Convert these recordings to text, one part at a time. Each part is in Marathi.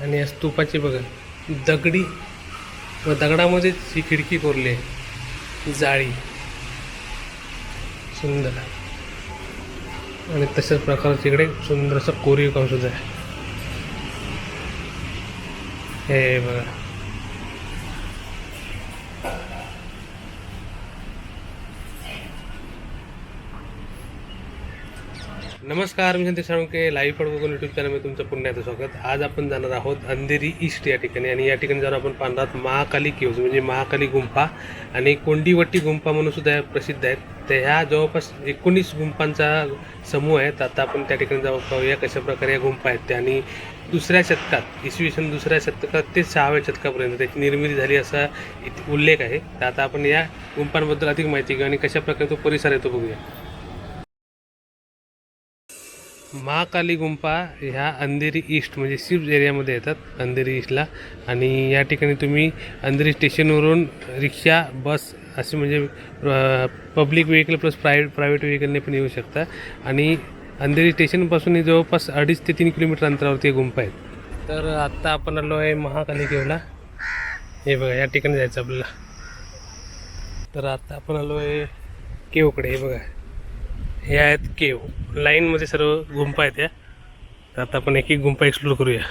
आणि या स्तूपाची बघा दगडी व दगडामध्येच ही खिडकी कोरली आहे. जाळी. सुंदर. आणि तशाच प्रकारचं इकडे सुंदरसं कोरीव काम सुद्धा आहे. हे बघा. नमस्कार मी संदेश साळुंके लाईव्ह पड बघून यूट्यूब चॅनलमध्ये तुमचं पुन्हा एकदा स्वागत. आज आपण जाणार आहोत अंधेरी ईस्ट या ठिकाणी आणि या ठिकाणी जाऊन आपण पाहणार आहोत महाकाली केव्ज म्हणजे महाकाली गुंफा आणि कोंडीवट्टी गुंफा म्हणून सुद्धा प्रसिद्ध आहेत. तर ह्या जवळपास एकोणीस गुंफांचा समूह आहे तर आता आपण त्या ठिकाणी जाऊ पाहूया कशा प्रकारे या गुंफा आहेत. त्या आणि दुसऱ्या शतकात इसवी सन दुसऱ्या शतकात ते सहाव्या शतकापर्यंत त्याची निर्मिती झाली असा उल्लेख आहे. तर आता आपण या गुंफांबद्दल अधिक माहिती घेऊ आणि कशा प्रकारे तो परिसर आहे तो बघूया. महाकाली गुंफा ह्या अंधेरी ईस्ट म्हणजे शिफ्ट एरियामध्ये येतात अंधेरी ईस्टला. आणि या ठिकाणी तुम्ही अंधेरी स्टेशनवरून रिक्षा बस असे म्हणजे public vehicle plus private private व्हेकलने पण येऊ शकता. आणि अंधेरी स्टेशनपासून जवळपास अडीच ते तीन किलोमीटर अंतरावरती गुंफा आहेत. तर आत्ता आपण आलो आहे महाकाली केवला हे बघा या ठिकाणी जायचं आपल्याला. तर आत्ता आपण आलो आहे केवकडे हे बघा. हे आहेत केव लाईनमध्ये सर्व गुंफा आहेत या. तर आता आपण एक एक गुंफा एक्सप्लोर करूया.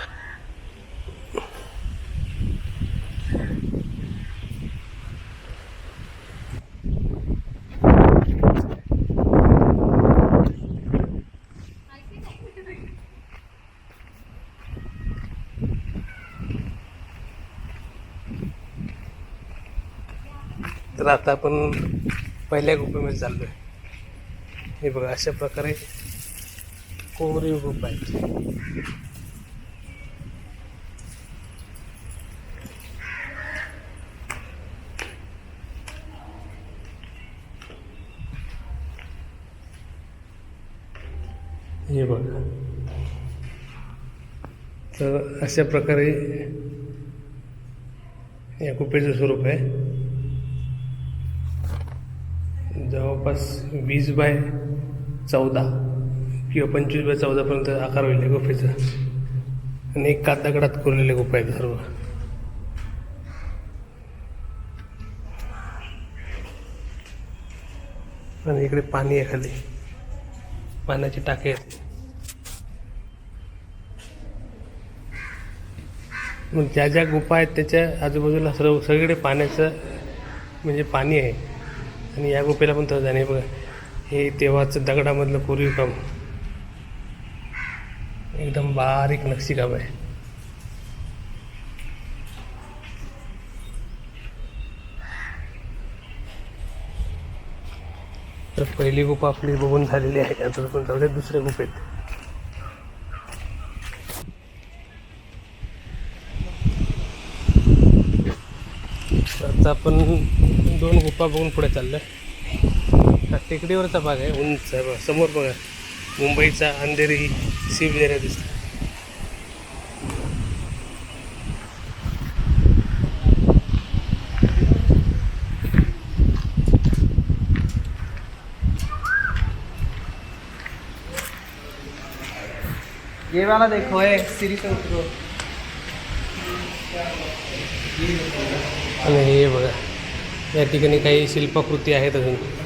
तर आता आपण पहिल्या गुंफेमध्ये चाललो आहे हे बघा अशा प्रकारे कोरीव रूप आहे हे बघा. तर अशा प्रकारे या कुपेचं स्वरूप आहे. जवळपास वीस बाय चौदा किंवा पंचवीस बाय चौदापर्यंत आकार होईल आहे गुफेचा. आणि एक कात दगडात कोरलेले गुफा आहेत सर्व. आणि इकडे पाणी आहे खाली. पाण्याची टाके आहेत. मग ज्या ज्या गुफा आहेत त्याच्या आजूबाजूला सर्व सगळीकडे पाण्याचं म्हणजे पाणी आहे. आणि या गुफेला पण तसं जाणे बघा. हे तेव्हाचं दगडामधलं पूर्वी काम. एकदम बारीक नक्षीकाम आहे. तर पहिली गुफा आपली बघून झालेली आहे. आता पण जाऊ दुसऱ्या गुफेत आता आपण दोन गुफा बघून पुढे चाललं आहे हा टेकडीवरचा भाग आहे. उंच आहे बघा समोर बघा. मुंबईचा अंधेरी एरिया दिसतो. ये वाला देखो है सीढ़ी से उतरो आणि हे बघा. या ठिकाणी काही शिल्पकृती आहेत अजून.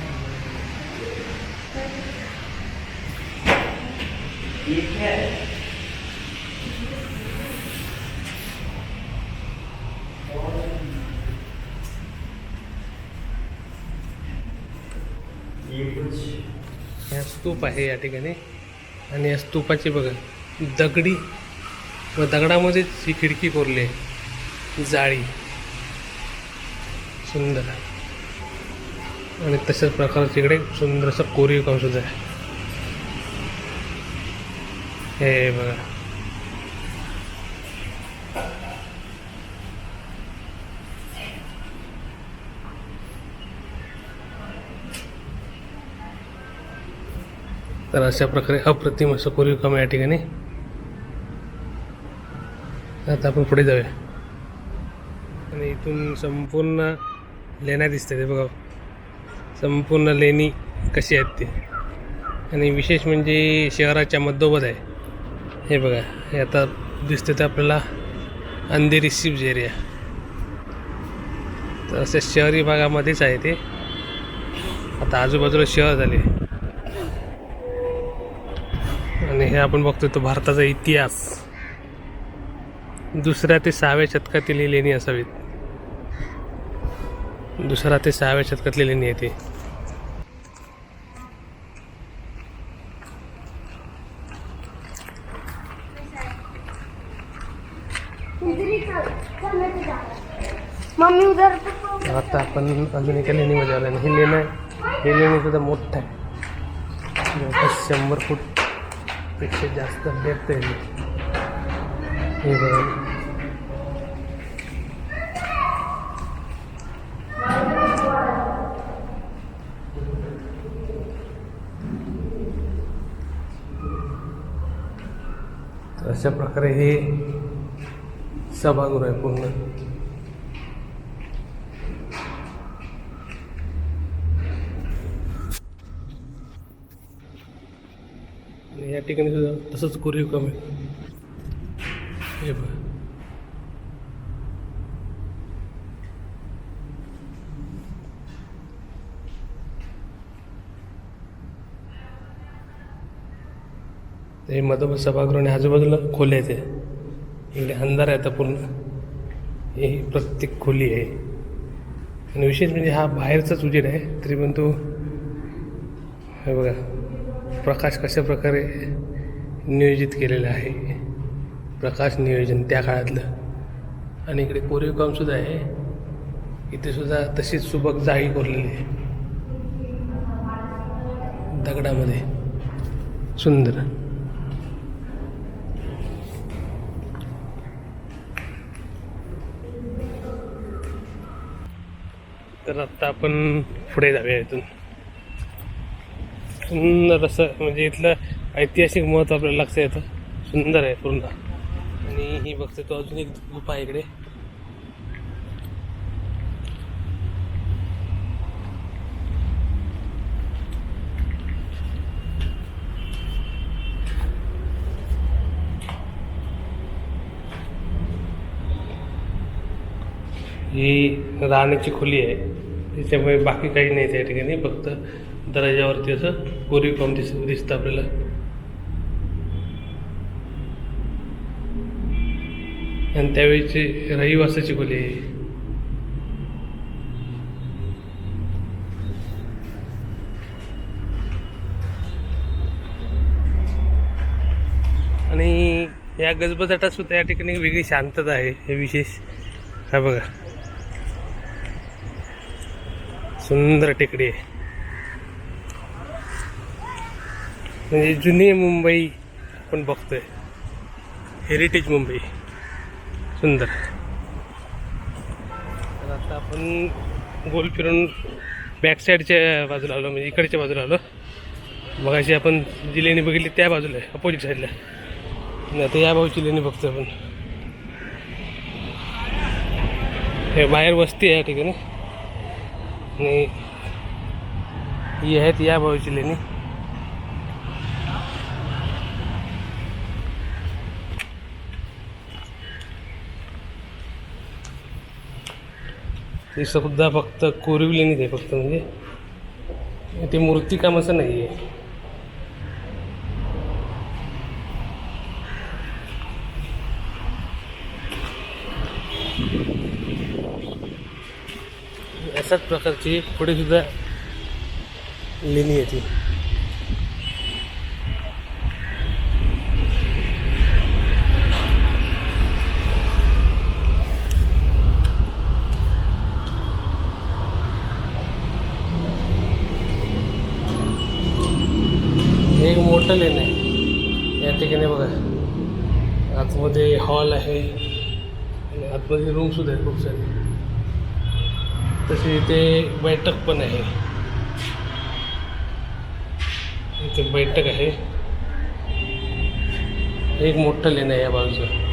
ह्या स्तूप आहे या ठिकाणी. आणि या स्तूपाची बघा दगडी व दगडामध्येच ही खिडकी कोरली आहे. जाळी. सुंदर आणि तशाच प्रकारचे इकडे सुंदरसं कोरीव काम सुद्धा आहे. हे बघा. तर अशा प्रकारे अप्रतिम असं कोरीव काम या ठिकाणी आता आपण पुढे जाऊया. आणि इथून संपूर्ण लेण्या दिसत ते बघा. संपूर्ण लेणी कशी आहेत ते? आणि विशेष म्हणजे शहराच्या मध्योमध आहे. हे बघा हे आता दिसते ते आपल्याला अंधेरी सिप्स एरिया तर असे शहरी भागामध्येच आहे ते. आता आजूबाजूला शहर झाले. आणि हे आपण बघतो तो भारताचा इतिहास. दुसऱ्या ते सहाव्या शतकातील लेणी असावीत. दुसरा ते सहाव्या शतकातली लेणी आहे ती. आता आपण अजून एका लेणीमध्ये आलो आणि ही लेणं आहे. हे लेणी सुद्धा मोठं आहे. जवळपास शंभर फूटपेक्षा जास्त डेप्थ आहे हे बघा. अशा प्रकारे हे सभागृह आहे पूर्ण. आणि या ठिकाणी सुद्धा तसंच कोरीव काम आहे. हे बघा. हे मधोमध सभागृह आणि आजूबाजूला खोल्या आहेत. हे. इकडे अंधार आहे आता पूर्ण. हे प्रत्येक खोली आहे. आणि विशेष म्हणजे हा बाहेरचाच उजेड आहे तरी पण तो हे बघा. प्रकाश कशा प्रकारे नियोजित केलेलं आहे? प्रकाश नियोजन त्या काळातलं. आणि इकडे कोरीव कामसुद्धा आहे. इथे सुद्धा तशीच सुबक जाळी कोरलेली आहे. दगडामध्ये. सुंदर. तर आत्ता आपण पुढे जाऊया इथून. सुंदर असं म्हणजे इथलं ऐतिहासिक महत्त्व आपल्याला लक्षात येतं. सुंदर आहे पूर्ण. आणि ही बघते तो अजून एक गुफा आहे इकडे. ही राहण्याची खोली आहे. त्याच्यामुळे बाकी काही नाही त्या ठिकाणी फक्त दराज्यावरती असं कोरीव काम दिस दिसतं आपल्याला. आणि त्यावेळीची रहिवासाची खोली आहे. आणि या गजबजाटात सुद्धा या ठिकाणी वेगळी शांतता आहे हे विशेष. हा बघा. सुंदर टेकडी आहे. म्हणजे जुनी मुंबई आपण बघतोय. हेरिटेज मुंबई. सुंदर. तर आता आपण गोल फिरून बॅक साईडच्या बाजूला आलो म्हणजे इकडच्या बाजूला आलो. मगाशी आपण जी लेणी बघितली त्या बाजूला आहे अपोजिट साईडला आणि आता या भाऊची लेणी बघतो आपण. हे बाहेर वस्ती आहे या ठिकाणी. आणि ही आहेत या भाऊची लेणी. ती सुद्धा फक्त कोरीव लेणीच आहे फक्त म्हणजे ते मूर्तिकामाचं नाही आहे अशाच प्रकारची पुढे सुद्धा लेणी आहे आणि आतमध्ये रूमसुद्धा आहे खूप सारे. तसे इथे बैठक पण आहे. इथे बैठक आहे. एक मोठं लेणं आहे या बाजूचं.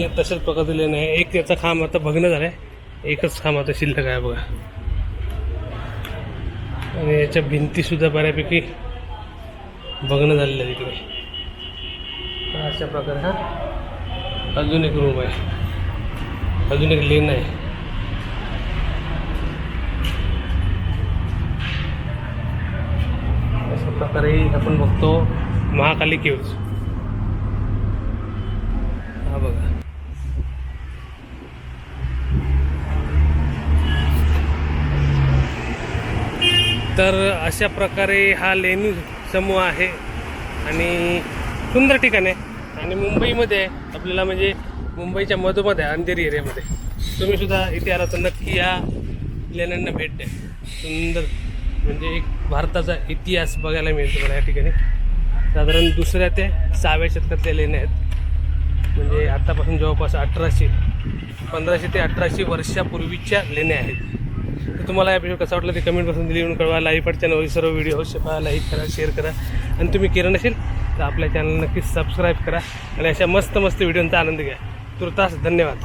हे तशाच प्रकारचं लेणं आहे. एक त्याचा खांब आता भग्न झाला आहे एकच खांब आता शिल्लक आहे बघा. आणि याच्या भिंतीसुद्धा बऱ्यापैकी बघणं झालेलं आहे तिकडे अशा प्रकारे हा अजून एक रूम आहे. अजून एक लेन आहे. अशा प्रकारे आपण बघतो महाकाली केव्ज. हा बघा. तर अशा प्रकारे हा लेणी समूह आहे आणि सुंदर ठिकाण आहे. आणि मुंबईमध्ये आपल्याला म्हणजे मुंबईच्या मधोमध आहे अंधेरी एरियामध्ये. तुम्ही सुद्धा इथे आला तर नक्की या लेण्यांना भेट द्या. सुंदर म्हणजे एक भारताचा इतिहास बघायला मिळतो मला या ठिकाणी. साधारण दुसऱ्या ते सहाव्या शतकातल्या लेण्या आहेत. म्हणजे आत्तापासून जवळपास अठराशे पंधराशे ते अठराशे वर्षापूर्वीच्या लेण्या आहेत. तर तुम्हाला या व्हिडिओ कसा वाटला ते कमेंट बसून दिली कळवा. लाईव्ह पाठ चॅनल सर्व व्हिडिओ अवश्य पहा लाईक करा शेअर करा. आणि तुम्ही केलं असेल तर आपल्या चॅनल नक्कीच सबस्क्राईब करा. आणि अशा मस्त मस्त व्हिडिओंचा आनंद घ्या. तुर्तास धन्यवाद.